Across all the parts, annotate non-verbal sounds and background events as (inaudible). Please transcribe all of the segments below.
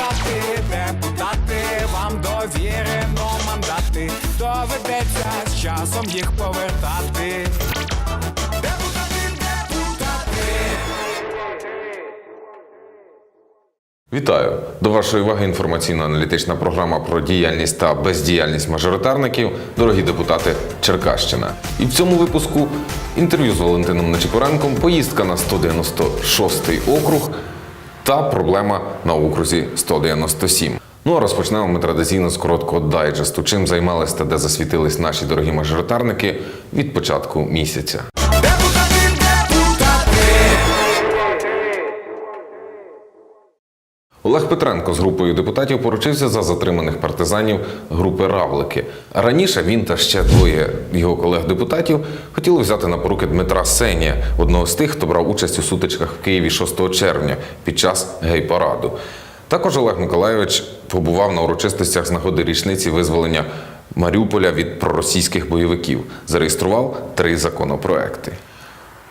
депутати, депутати, вам довірено мандати. Доведеться з часом їх повертати. Депутати, депутати. Вітаю! До вашої уваги інформаційно-аналітична програма про діяльність та бездіяльність мажоритарників, дорогі депутати Черкащина. І в цьому випуску інтерв'ю з Валентином Нечипоренком, поїздка на 196-й округ та проблема на окрузі 197. Ну а розпочнемо ми традиційно з короткого дайджесту. Чим займались та де засвітились наші дорогі мажоритарники від початку місяця. Олег Петренко з групою депутатів поручився за затриманих партизанів групи Равлики. Раніше він та ще двоє його колег-депутатів хотіли взяти на поруки Дмитра Сенія, одного з тих, хто брав участь у сутичках в Києві 6 червня під час гей-параду. Також Олег Миколайович побував на урочистостях з нагоди річниці визволення Маріуполя від проросійських бойовиків. Зареєстрував три законопроекти.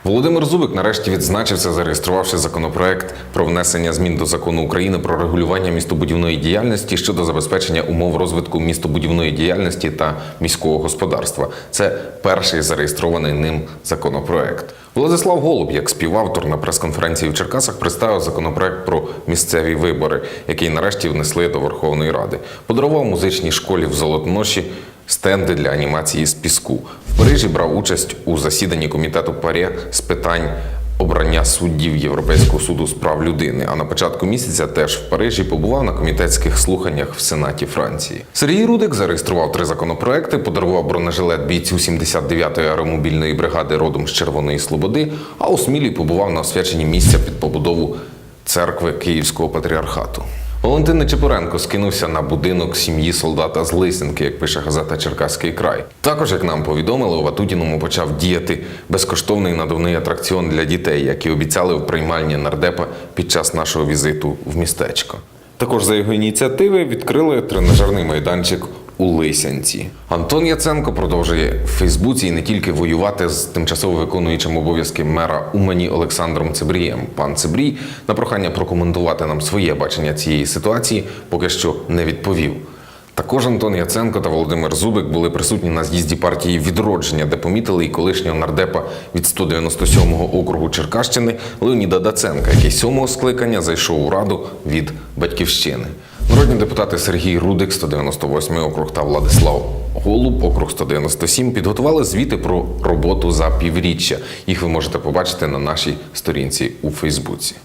Володимир Зубик нарешті відзначився, зареєструвавши законопроект про внесення змін до закону України про регулювання містобудівної діяльності щодо забезпечення умов розвитку містобудівної діяльності та міського господарства. Це перший зареєстрований ним законопроект. Владислав Голуб, як співавтор на прес-конференції в Черкасах, представив законопроект про місцеві вибори, який нарешті внесли до Верховної Ради. Подарував музичній школі в Золотоноші стенди для анімації з піску. В Парижі брав участь у засіданні комітету ПАРЄ з питань обрання суддів Європейського суду з прав людини. А на початку місяця теж в Парижі побував на комітетських слуханнях в Сенаті Франції. Сергій Рудик зареєстрував три законопроекти, подарував бронежилет бійцю 79-ї аеромобільної бригади родом з Червоної Слободи. А у Смілі побував на освяченні місця під побудову церкви Київського патріархату. Валентин Чепуренко скинувся на будинок сім'ї солдата з Лисенки, як пише газета Черкаський край. Також, як нам повідомили, у Ватутіному почав діяти безкоштовний надувний атракціон для дітей, які обіцяли в приймальні нардепа під час нашого візиту в містечко. Також за його ініціативи відкрили тренажерний майданчик у Лисянці. Антон Яценко продовжує в Фейсбуці і не тільки воювати з тимчасово виконуючим обов'язки мера Умані Олександром Цибрієм. Пан Цибрій на прохання прокоментувати нам своє бачення цієї ситуації поки що не відповів. Також Антон Яценко та Володимир Зубик були присутні на з'їзді партії відродження, де помітили і колишнього нардепа від 197-го округу Черкащини Леоніда Даценка, який сьомого скликання зайшов у раду від батьківщини. Народні депутати Сергій Рудик, 198 округ та Владислав Голуб, округ 197, підготували звіти про роботу за півріччя. Їх ви можете побачити на нашій сторінці у Фейсбуці.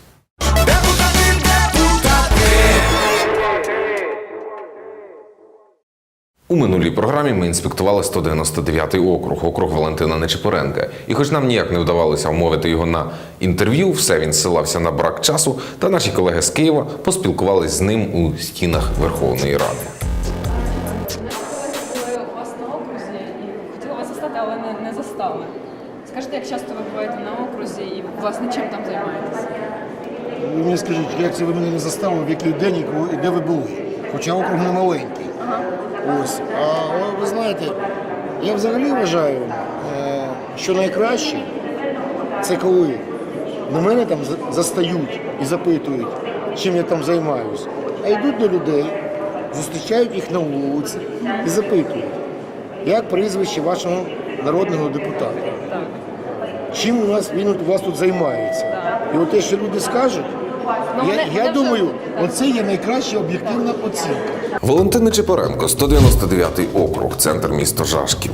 У минулій програмі ми інспектували 199-й округ, округ Валентина Нечипоренка. І хоч нам ніяк не вдавалося вмовити його на інтерв'ю, все він ссилався на брак часу, та наші колеги з Києва поспілкувались з ним у стінах Верховної Ради. Скажіть, як часто ви буваєте на окрузі і власне чим там займаєтесь? Ви мені скажіть, як це ви мене не заставили, в який день і де ви були? Хоча округ не маленький. Ось. А ви знаєте, я взагалі вважаю, е, що найкраще це коли на мене там застають і запитують, чим я там займаюся. А йдуть до людей, зустрічають їх на вулиці і запитують, як прізвище вашого народного депутата. Чим у нас він у вас тут займається? І от те, що люди скажуть, Ну, я, я думаю, оце є найкраща об'єктивна оцінка. Валентин Нечипоренко, 199-й округ, центр міста Жашків.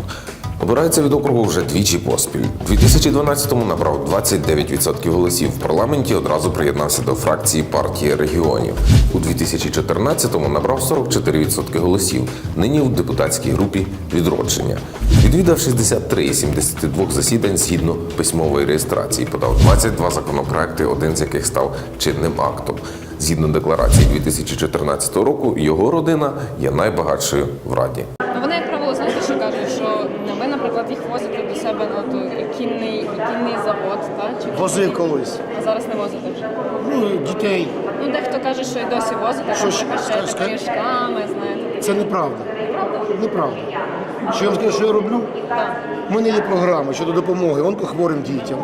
Обирається від округу вже двічі поспіль. У 2012-му набрав 29% голосів. В парламенті одразу приєднався до фракції партії регіонів. У 2014-му набрав 44% голосів. Нині у депутатській групі відродження. Відвідав 63 із 72 засідань згідно письмової реєстрації. Подав 22 законопроекти, один з яких став чинним актом. Згідно декларації 2014 року, його родина є найбагатшою в раді. Ну вони, як правило, знаєте, що кажуть, що ви, наприклад, їх возите до себе на той кінний, кінний завод, так? Чи Возив колись. А зараз не возите вже. Ну, дітей. Ну, дехто каже, що і досі возите, Що ска- книжками, знаєте. Це неправда. Неправда. Що я вам що я роблю? У мене є програма щодо допомоги онкохворим дітям.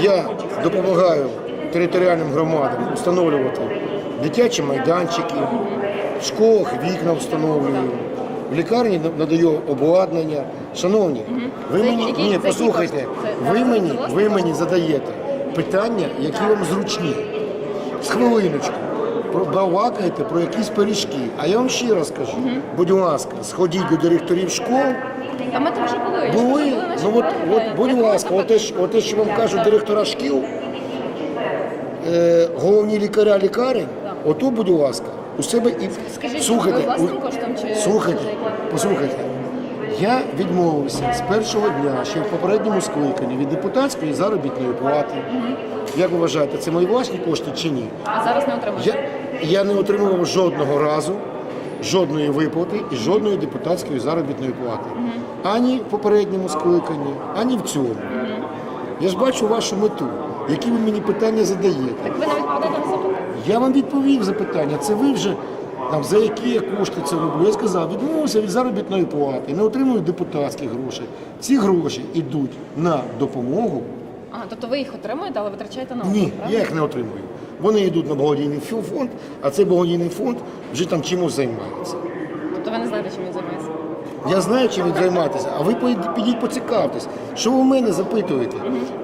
Я допомагаю територіальним громадам встановлювати дитячі майданчики, в школах вікна встановлюю, в лікарні надаю обладнання. Шановні, ви мені ні, послухайте, ви мені, ви мені задаєте питання, які вам зручні. З хвилиночку. Балакаєте про якісь пиріжки. А я вам ще раз кажу, будь ласка, сходіть до директорів школ. А ми там вже були. Були, ну от, от будь ласка, запит- от те, що- те, що вам кажуть директора шкіл, е, головні лікаря лікарень, ото, будь ласка, у себе і Скажіть, слухайте, ви власним у- коштом чи- слухайте, за яким? послухайте. Я відмовився з першого дня, ще в попередньому скликанні, від депутатської заробітної плати. Як ви вважаєте, це мої власні кошти чи ні? А зараз не отримуєте? Я, я не отримував жодного разу жодної виплати і жодної депутатської заробітної плати. Ані в попередньому скликанні, ані в цьому. Я ж бачу вашу мету, які ви мені питання задаєте. Так ви навіть подали на запит? Я вам відповів запитання. Це ви вже там за які я кошти це роблю. Я сказав, відмовився від заробітної плати, не отримую депутатських грошей. Ці гроші йдуть на допомогу. Ага, тобто ви їх отримуєте, але витрачаєте на Ні, правда? я їх не отримую. Вони йдуть на благодійний фонд, а цей благодійний фонд вже там чимось займається. Тобто ви не знаєте, чим він займається? Я знаю, чим займатися, а ви підіть поцікавтесь. Що ви в мене запитуєте?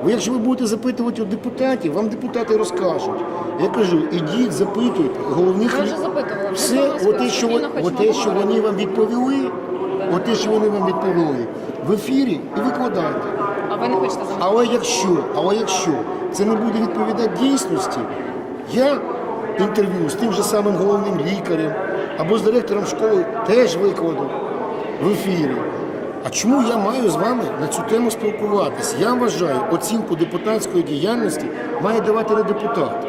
Ви якщо ви будете запитувати у депутатів, вам депутати розкажуть. Я кажу, ідіть, запитуйте головних Ми вже запитували, Все, оте, що, ви, оте, що вони вам відповіли, оте, що вони вам відповіли, в ефірі і викладайте. А ви не хочете за? Але якщо, але якщо це не буде відповідати дійсності, я інтерв'ю з тим же самим головним лікарем або з директором школи теж викладу в ефірі. А чому я маю з вами на цю тему спілкуватись? Я вважаю, оцінку депутатської діяльності має давати не депутат,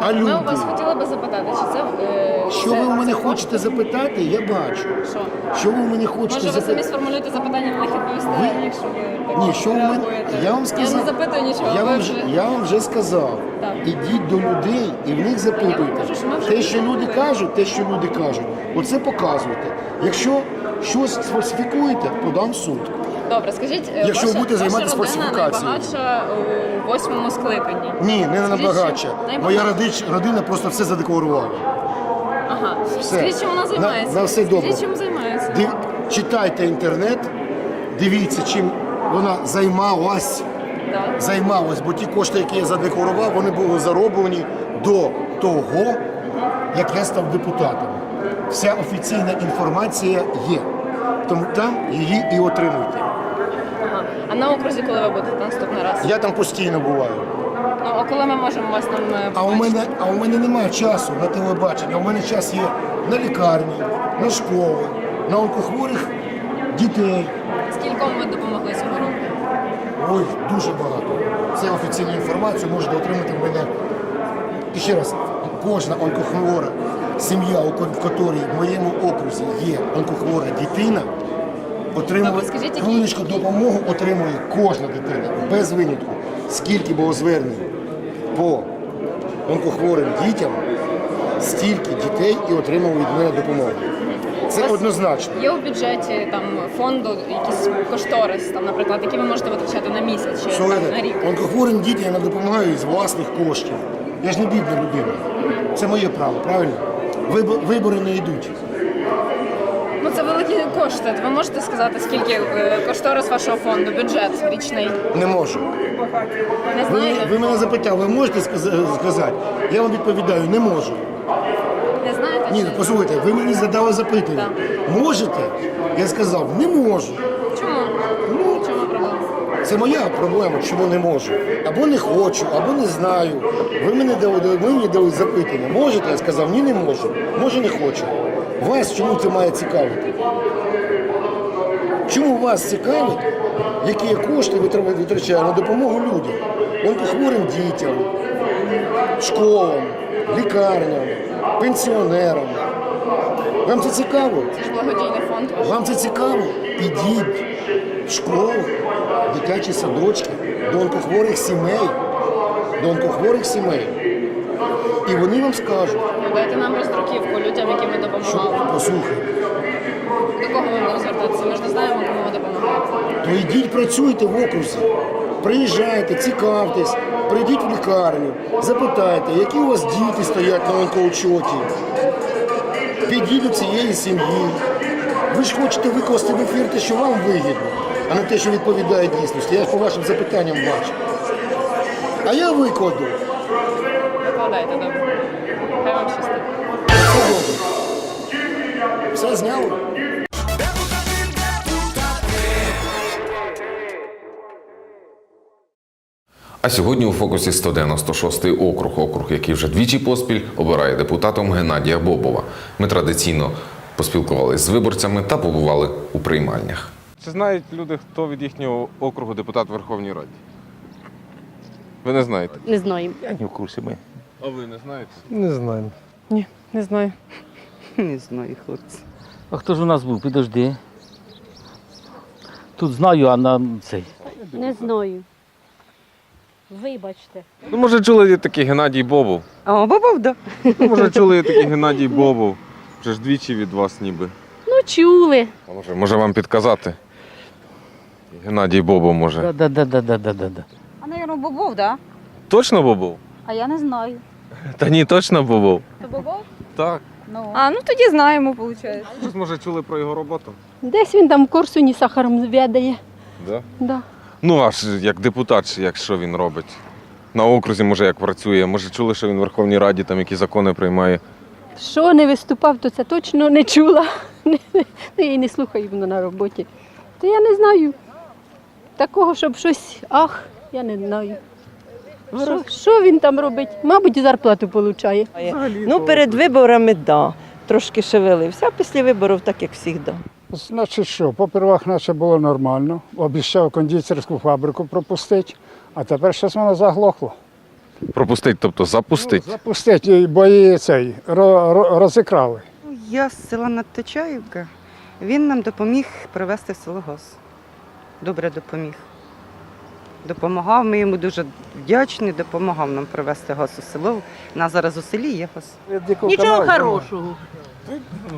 а Ми у вас люди. хотіли би запитати, чи це е, Що це- ви у мене це хочете запитати, я бачу. Що? Що ви у мене хочете Може, ви самі запитати? сформулюєте запитання, на них відповісти, Ви- якщо ви так Ні, що у мене реагуєте? я вам сказав. Я не запитую нічого. Я ви вам вже... вже я вам вже сказав. Так. Ідіть до людей і в них запитуйте. кажу, що ми вже Те, що люди запитуємо. кажуть, те, що люди кажуть, оце показуйте. Якщо щось сфальсифікуєте, подам суд. Добре, скажіть, е, Якщо ви ваша, будете займатися ваша родина фальсифікацією. найбагатша у восьмому скликанні. Ні, не Скажіть, Моя родич, родина просто все задекларувала. Ага. Все. Скажіть, чим вона На- займається? на все добре. Скажіть, чим займається? Див... Читайте інтернет, дивіться, чим вона займалась. Так. займалась, бо ті кошти, які я задекларував, вони були зароблені до того, як я став депутатом. Вся офіційна інформація є. Тому там її і отримуйте. Ага. А на окрузі, коли ви будете наступний раз? Я там постійно буваю. Ну, а коли ми можемо вас там е, А у мене, а у мене немає часу на телебачення. У мене час є на лікарні, на школи, на онкохворих дітей. Скільком ви допомогли цього року? Ой, дуже багато. Це офіційна інформація, можете отримати в мене. І ще раз, кожна онкохвора сім'я, у в котрій в моєму окрузі є онкохвора дитина, отримує хвилиночку допомогу отримує кожна дитина, без винятку. Скільки було звернень по онкохворим дітям, стільки дітей і отримали від мене допомогу. Це однозначно. Є у бюджеті там фонду якийсь кошторис, там, наприклад, які ви можете витрачати на місяць чи там, на рік. онкохворим дітям я допомагаю з власних коштів. Я ж не бідна людина. Це моє право, правильно? Вибо- Вибори не йдуть. Ну це великі кошти. Ви можете сказати, скільки е, кошторис вашого фонду, бюджет річний? Не можу. Не Ви, ви мене запитали, ви можете сказати? Я вам відповідаю, не можу. Не знаєте? Ні, послухайте, ви мені задали запитання. Можете? Я сказав, не можу. Чому? Ну, Чому проблема? Це моя проблема, чому не можу. Або не хочу, або не знаю. Ви мене дали, ви мені дали запитання. Можете? Я сказав, ні, не можу. Може, не хочу. Вас чому це має цікавити? Чому вас цікавить, які кошти витра- витрачаю на допомогу людям, онкохворим дітям, школам, лікарням, пенсіонерам? Вам це цікаво? Це ж благодійний фонд. Вам це цікаво? Підіть в школу, дитячі садочки, до онкохворих сімей, до онкохворих сімей. І вони вам скажуть, Дайте нам роздруківку людям, яким ми допомагали. що послухайте, До кого ми будемо звертатися? Ми ж не знаємо, кому ви допомагаєте. то йдіть працюйте в окрузі. Приїжджайте, цікавтесь, прийдіть в лікарню, запитайте, які у вас діти стоять на онкоучоті. Підіть до цієї сім'ї. Ви ж хочете викласти в ефір те, що вам вигідно, а не те, що відповідає дійсності. Я ж по вашим запитанням бачу. А я викладу. Викладайте, добре. Хай вам щастить. Все добре. Все зняли? А сьогодні у фокусі 196-й округ, округ, який вже двічі поспіль обирає депутатом Геннадія Бобова. Ми традиційно поспілкувалися з виборцями та побували у приймальнях. Чи знають люди, хто від їхнього округу депутат в Верховній Раді? Ви не знаєте? Не знаємо. Я не в курсі ми. А ви не знаєте? Не знаємо. Ні, не знаю. (laughs) Не знаю, хлопці. А хто ж у нас був? Підожди. Тут знаю, а на цей. Не знаю. Вибачте. Ну, може, чули є такий Геннадій Бобов. А, бабав, да. Ну, може, чули є такий Геннадій Бобов. Вже ж двічі від вас ніби. Ну, чули. А може, може вам підказати? Геннадій Бобов може. Да-да-да-да-да-да-да. А, наверное, Бобов, да? Точно Бобов? А я не знаю. Та ні, точно Бобов. То Бобов? Так. Ну. А, ну тоді знаємо, виходить. Щось, може, чули про його роботу? Десь він там в Корсуні сахаром зв'ядає. Да? Да. Ну, аж як депутат, як що він робить. На окрузі, може, як працює. Може, чули, що він в Верховній Раді там які закони приймає. Що не виступав, то це точно не чула. (laughs) Ну, я й не слухаю воно на роботі. То я не знаю. Такого, щоб щось, ах, я не знаю. Що, що він там робить? Мабуть, зарплату отримує. Ну, перед виборами, так. Да. Трошки шевелився, а після виборів так, як завжди. Значить що, попервах наче було нормально. Обіцяв кондитерську фабрику пропустити, а тепер щось воно заглохло. Пропустить, тобто запустить. Ну, запустити, бо її цей ро- ро- розікрали. Я з села Надточаївка. Він нам допоміг привезти в село ГОС. Добре допоміг. Допомагав, ми йому дуже вдячні, допомагав нам привезти газ у село. У нас зараз у селі є газ. Нічого хорошого.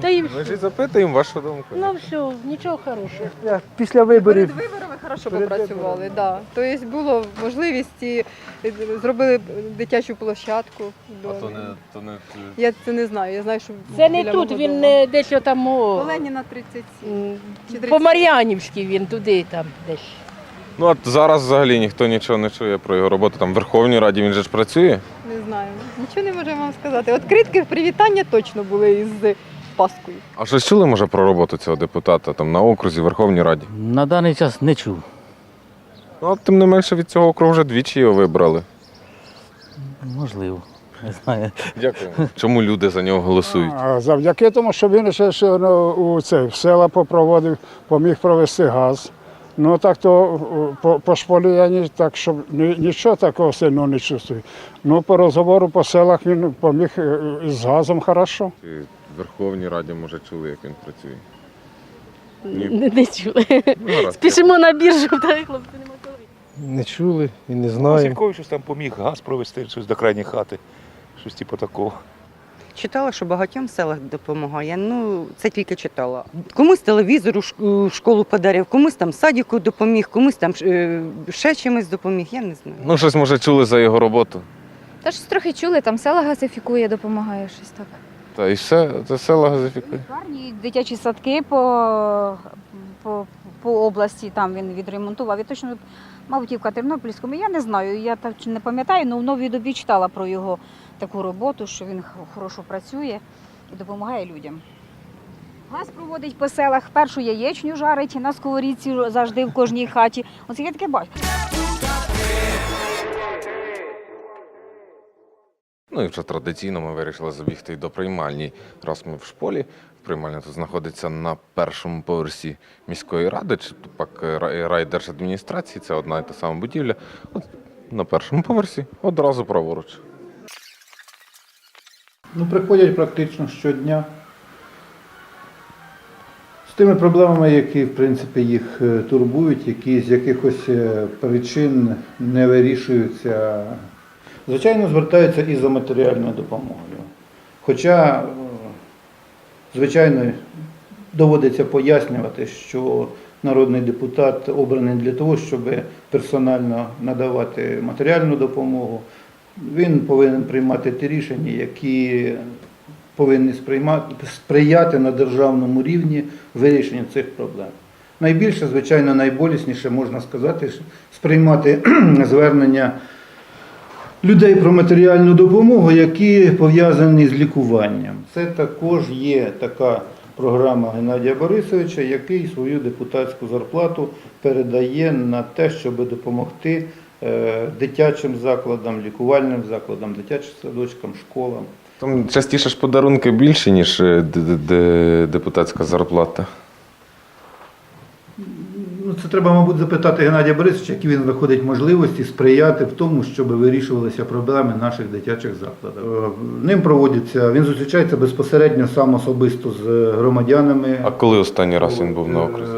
Та й Ми ж і запитуємо вашу думку. ну все, нічого хорошого. Я після виборів Перед виборами хорошо попрацювали, да. Тобто було можливість і зробили дитячу площадку. А то не, то не Я це не знаю. Я знаю, що Це не біля тут, мого він дому. не десь там о, Леніна 37. м, Чи по Мар'янівській він туди там десь. Ну от зараз взагалі ніхто нічого не чує про його роботу. Там в Верховній Раді він же ж працює. Не знаю. Нічого не можу вам сказати. Откритки привітання точно були із Паскою. А щось чули, може, про роботу цього депутата там на окрузі, в Верховній Раді? На даний час не чув. Ну, от тим не менше від цього округу вже двічі його вибрали. Можливо. Не знаю. Дякую. Чому люди за нього голосують? а завдяки тому, що він ще, ще ну, у це, в села попроводив, поміг провести газ. Ну так то по, по шполі я ні, так, щоб ні- нічого такого сильного не чувствую. Ну, по розговору по селах він поміг е, з газом хорошо. В Верховній Раді, може, чули, як він працює. Ні. Не, не чули. Ну. (laughs) Спішимо на біржу, (laughs) та хлопці нема коли. Не чули і не Ну, щось там поміг газ провести, щось до крайньої хати. Щось типу такого. Читала, що багатьом в селах допомагає. Ну, це тільки читала. Комусь телевізор у школу подарив, комусь там садіку допоміг, комусь там е, ще чимось допоміг, я не знаю. Ну, щось, може, чули за його роботу. Та щось трохи чули, там села газифікує, допомагає щось так. Та і все, це села газифікує. Гарні дитячі садки по, по, по області там він відремонтував. Я точно, мабуть, і в Катернопільському. Я не знаю, я так не пам'ятаю, але в новій добі читала про його таку роботу, що він хорошо працює і допомагає людям. Газ проводить по селах, першу яєчню жарить на сковорідці завжди в кожній хаті. Оце я таке бачу. Ну і вже традиційно ми вирішили забігти до приймальні. Раз ми в шполі, приймальня тут знаходиться на першому поверсі міської ради, чи пак райдержадміністрації, це одна і та сама будівля. От на першому поверсі одразу праворуч. Ну, приходять практично щодня. З тими проблемами, які в принципі їх е, турбують, які з якихось е, причин не вирішуються. Звичайно, звертаються і за матеріальною допомогою. Хоча, е, звичайно, доводиться пояснювати, що народний депутат обраний для того, щоб персонально надавати матеріальну допомогу. Він повинен приймати ті рішення, які повинні сприяти на державному рівні вирішенню цих проблем. Найбільше, звичайно, найболісніше можна сказати, сприймати (clears throat) звернення людей про матеріальну допомогу, які пов'язані з лікуванням. Це також є така програма Геннадія Борисовича, який свою депутатську зарплату передає на те, щоб допомогти дитячим закладам, лікувальним закладам, дитячим садочкам, школам. Там частіше ж подарунки більше, ніж е, депутатська зарплата. Ну, це треба, мабуть, запитати Геннадія Борисовича, які він виходить можливості сприяти в тому, щоб вирішувалися проблеми наших дитячих закладів. Е, Ним проводиться, він зустрічається безпосередньо сам особисто з громадянами. А коли останній раз він був на окрузі?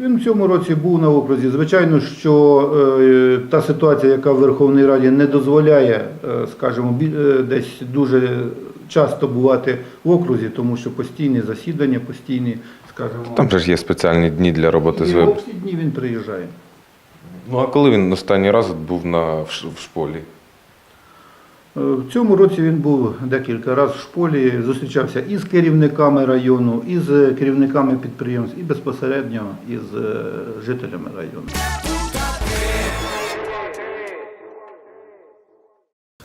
Він в цьому році був на окрузі. Звичайно, що е, та ситуація, яка в Верховній Раді не дозволяє, е, скажімо, е, десь дуже часто бувати в окрузі, тому що постійні засідання, постійні, скажімо, Там же ж є спеціальні дні для роботи з виборців. дні він приїжджає. Ну а коли він останній раз був на, в шполі? Е, В цьому році він був декілька разів в школі, зустрічався і з керівниками району, і з керівниками підприємств, і безпосередньо із е, жителями району.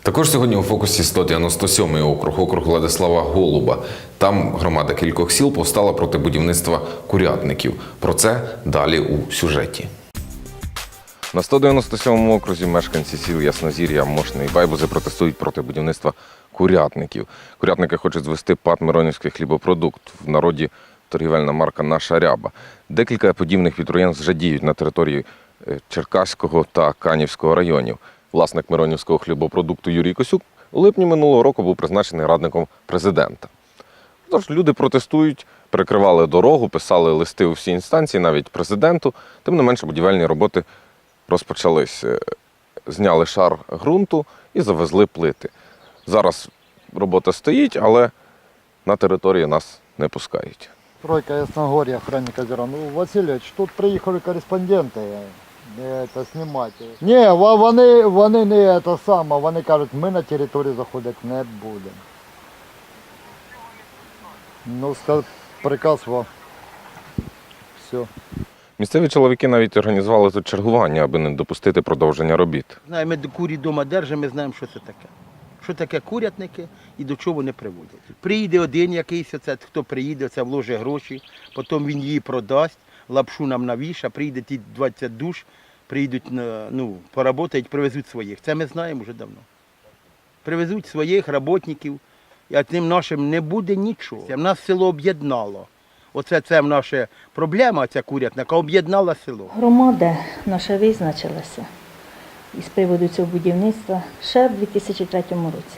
Також сьогодні у фокусі 197-й округ, округ Владислава Голуба. Там громада кількох сіл повстала проти будівництва курятників. Про це далі у сюжеті. На 197-му окрузі мешканці сіл Яснозір'я, Мошне і Байбузи протестують проти будівництва курятників. Курятники хочуть звести ПАТ Миронівський хлібопродукт. В народі торгівельна марка Наша ряба. Декілька подібних підприємств вже діють на території е, Черкаського та Канівського районів. Власник Миронівського хлібопродукту Юрій Косюк у липні минулого року був призначений радником президента. Тож люди протестують, перекривали дорогу, писали листи у всі інстанції, навіть президенту. Тим не менше, будівельні роботи розпочались. Е, Зняли шар ґрунту і завезли плити. Зараз робота стоїть, але на території нас не пускають. Тройка Ясногорія, охранник озера. Ну, Васильович, тут приїхали кореспонденти е, це знімати. Ні, вони, вони не це саме, вони кажуть, ми на територію заходити не будемо. Ну, приказ вам. Все. Місцеві чоловіки навіть організували тут чергування, аби не допустити продовження робіт. Знаємо, ми курі вдома держимо, ми знаємо, що це таке. Що таке курятники і до чого вони приводять. Приїде один якийсь, оце, хто приїде, це вложить гроші, потім він її продасть, лапшу нам навіша, прийде ті 20 душ, прийдуть, ну, поработають, привезуть своїх. Це ми знаємо вже давно. Привезуть своїх роботників, а тим нашим не буде нічого. Нас село об'єднало. Оце це наша проблема, ця курятника, об'єднала село. Громада наша визначилася із приводу цього будівництва ще в 2003 році.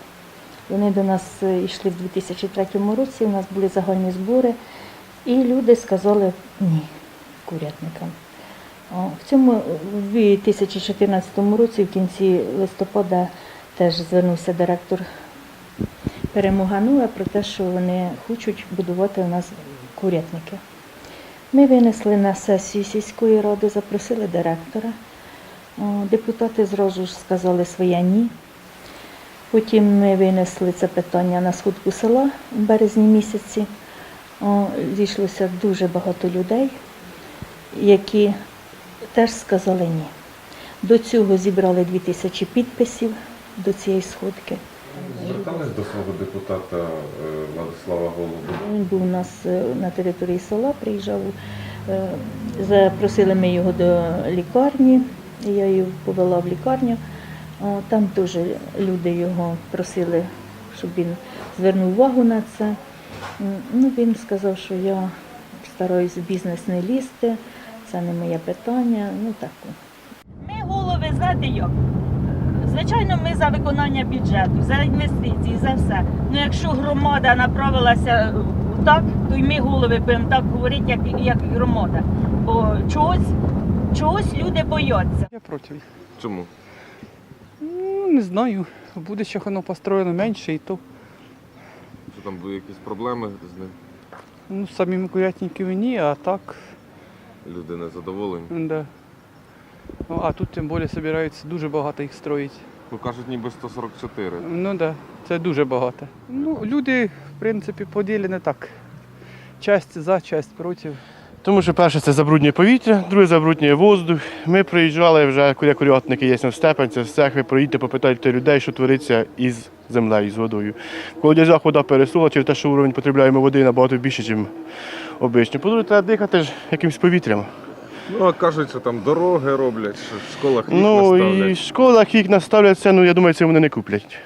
Вони до нас е, йшли в 2003 році, у нас були загальні збори, і люди сказали ні курятникам. В цьому е, в 2014 році, в кінці листопада, теж звернувся директор Перемога Нула про те, що вони хочуть будувати у нас курятники. Ми винесли на сесію сільської ради, запросили директора. Депутати зразу ж сказали своє ні. Потім ми винесли це питання на сходку села в березні місяці. Зійшлося дуже багато людей, які теж сказали ні. До цього зібрали 2000 підписів до цієї сходки. Звертались до свого депутата е, Владислава Голуба. Він був у нас е, на території села, приїжджав. е, Запросили ми його до лікарні, я його повела в лікарню. Там теж люди його просили, щоб він звернув увагу на це. Ну, він сказав, що я стараюсь в бізнес не лізти, це не моє питання. Ну так. Ми голови, знаєте як? Звичайно, ми за виконання бюджету, за інвестиції, за все. Ну якщо громада направилася е, так, то й ми голови будемо так говорити, як, як громада. Бо чогось, чогось люди бояться. Я проти. Чому? Ну, не знаю. В будущих воно построєно менше і то. Що там були якісь проблеми з ним? Ну, самі курятників ні, а так Люди незадоволені. Да. Ну, а тут тим більше збираються дуже багато їх строїть. Ну кажуть, ніби 144. Ну так, да, це дуже багато. Ну, люди, в принципі, поділені так. Часть за, часть проти. Тому що перше це забруднює повітря, друге забруднює воздух. Ми приїжджали вже, куди курятники є на степень, це всех, ви проїдьте, попитайте людей, що твориться із землею, з водою. В колодязях вода пересула через те, що уровень потребляємо води набагато більше, ніж обично. По-друге, треба дихати ж якимось повітрям. Ну, а кажуть, що там дороги роблять, що в школах вікна Ну ставлять. і в школах їх наставлять це, ну я думаю, це вони не куплять.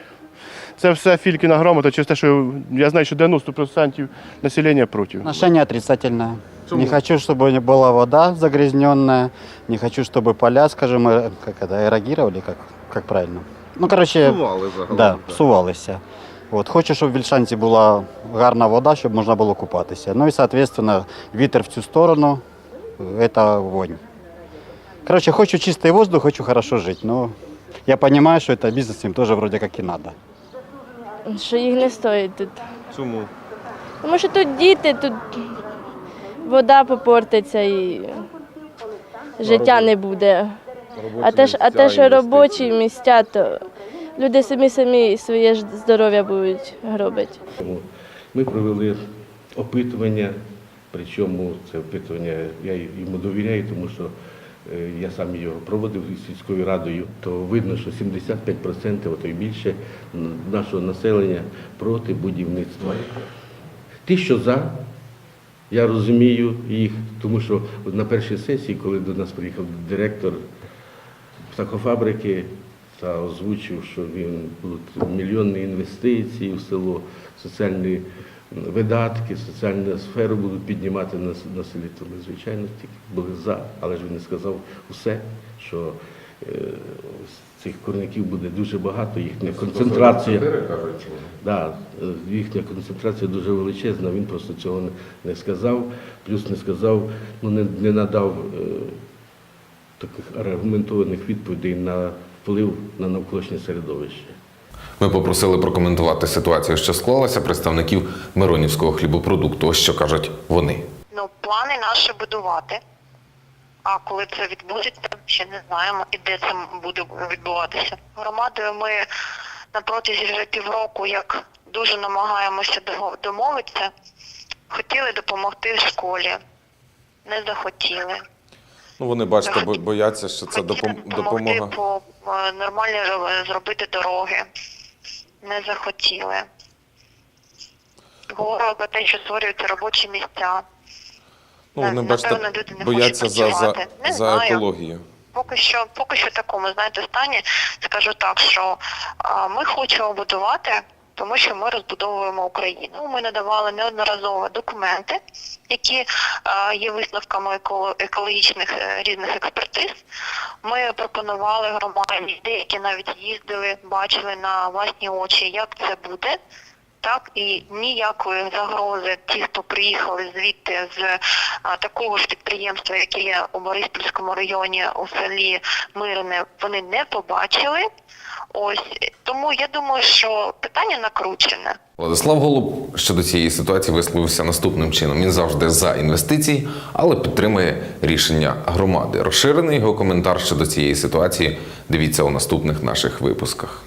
Це все фількіна грамота, через те, що я знаю, що 90% населення проти. Отношение отрицательное. Почему? Не хочу, чтобы не была вода загрязненная, не хочу, чтобы поля, скажем, э, как это, эрогировали, как, как правильно. Ну, короче, Псували загалом, да, так. псувалися. От, хочу, щоб в Вільшанці була гарна вода, щоб можна було купатися. Ну і, соответственно, вітер в цю сторону, це вонь. Короче, хочу чистий воздух, хочу хорошо жити. Но я розумію, що це бізнес їм теж вроде як і треба. Що їх не стоїть тут. Чому? Тому що тут діти, тут вода попортиться і життя не буде. А те, ж- а те, що робочі місця, то люди самі самі своє ж здоров'я будуть гробити. Ми провели опитування, причому це опитування я йому довіряю, тому що е, я сам його проводив із сільською радою, то видно, що 75%, а то й більше нашого населення проти будівництва. Ті, що за, я розумію їх, тому що на першій сесії, коли до нас приїхав директор птахофабрики та озвучив, що він будуть мільйонні інвестиції в село, соціальні видатки, соціальну сферу будуть піднімати на, на селі. То ми, звичайно, тільки були за, але ж він не сказав усе, що е, цих корників буде дуже багато, їхня концентрація. Да, їхня концентрація дуже величезна, він просто цього не, не сказав, плюс не сказав, ну не, не надав е, таких аргументованих відповідей на вплив на навколишнє середовище. Ми попросили прокоментувати ситуацію, що склалася представників Миронівського хлібопродукту. Ось що кажуть вони. Ну, плани наші будувати. А коли це відбудеться, ще не знаємо і де це буде відбуватися. Громадою ми на протязі вже півроку, як дуже намагаємося домовитися, хотіли допомогти в школі. Не захотіли. Ну вони бачите, бо- бояться, що це допом- допомога. по е, нормально зробити дороги. Не захотіли. Говорили про те, що створюються робочі місця. Ну вони бачите, люди не бояться хочуть за, за, працювати. Не за знаю. екологію. Поки що, поки що такому, знаєте, стані скажу так, що а, ми хочемо будувати, тому що ми розбудовуємо Україну. Ми надавали неодноразово документи, які є висновками екологічних е, різних експертиз. Ми пропонували громаді, деякі навіть їздили, бачили на власні очі, як це буде. Так, і ніякої загрози ті, хто приїхали звідти з а, такого ж підприємства, яке є у Бориспільському районі у селі Мирне, вони не побачили. Ось тому я думаю, що питання накручене. Владислав Голуб щодо цієї ситуації висловився наступним чином. Він завжди за інвестиції, але підтримує рішення громади. Розширений його коментар щодо цієї ситуації. Дивіться у наступних наших випусках.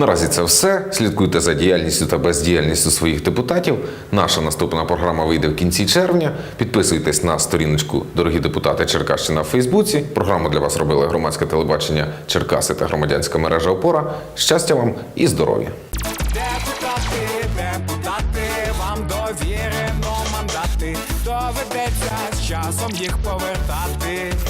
Наразі це все. Слідкуйте за діяльністю та бездіяльністю своїх депутатів. Наша наступна програма вийде в кінці червня. Підписуйтесь на сторіночку Дорогі депутати Черкащина в Фейсбуці. Програму для вас робили громадське телебачення Черкаси та громадянська мережа Опора. Щастя вам і здоров'я! Депутати, депутати, вам довірено мандати. Доведеться з часом їх повертати.